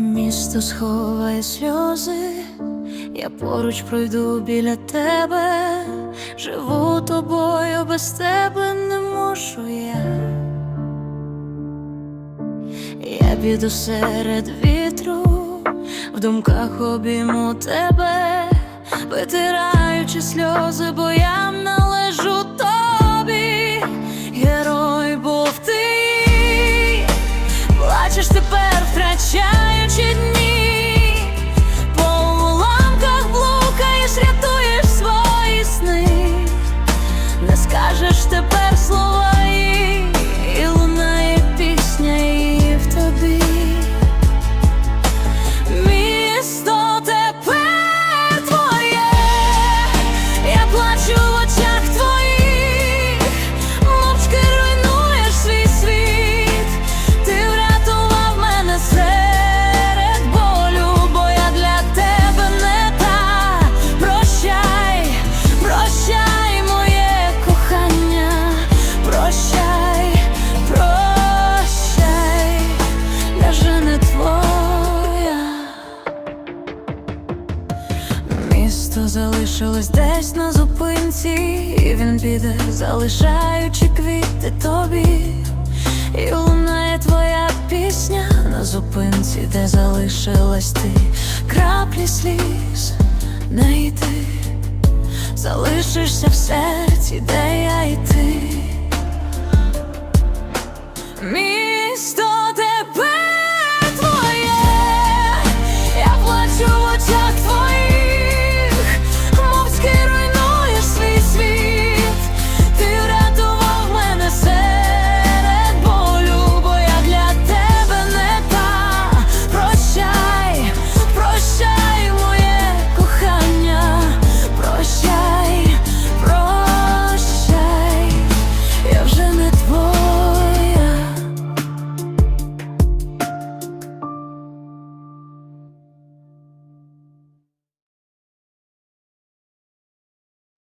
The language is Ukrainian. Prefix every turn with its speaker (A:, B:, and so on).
A: Місто сховає сльози, я поруч пройду біля тебе, живу тобою, без тебе не можу я. Я піду серед вітру, в думках обійму тебе, витираючи сльози, бо я Місто залишилось десь на зупинці, і він піде, залишаючи квіти тобі. І лунає твоя пісня на зупинці, де залишилась ти, краплі сліз не йти, залишишся в серці, де я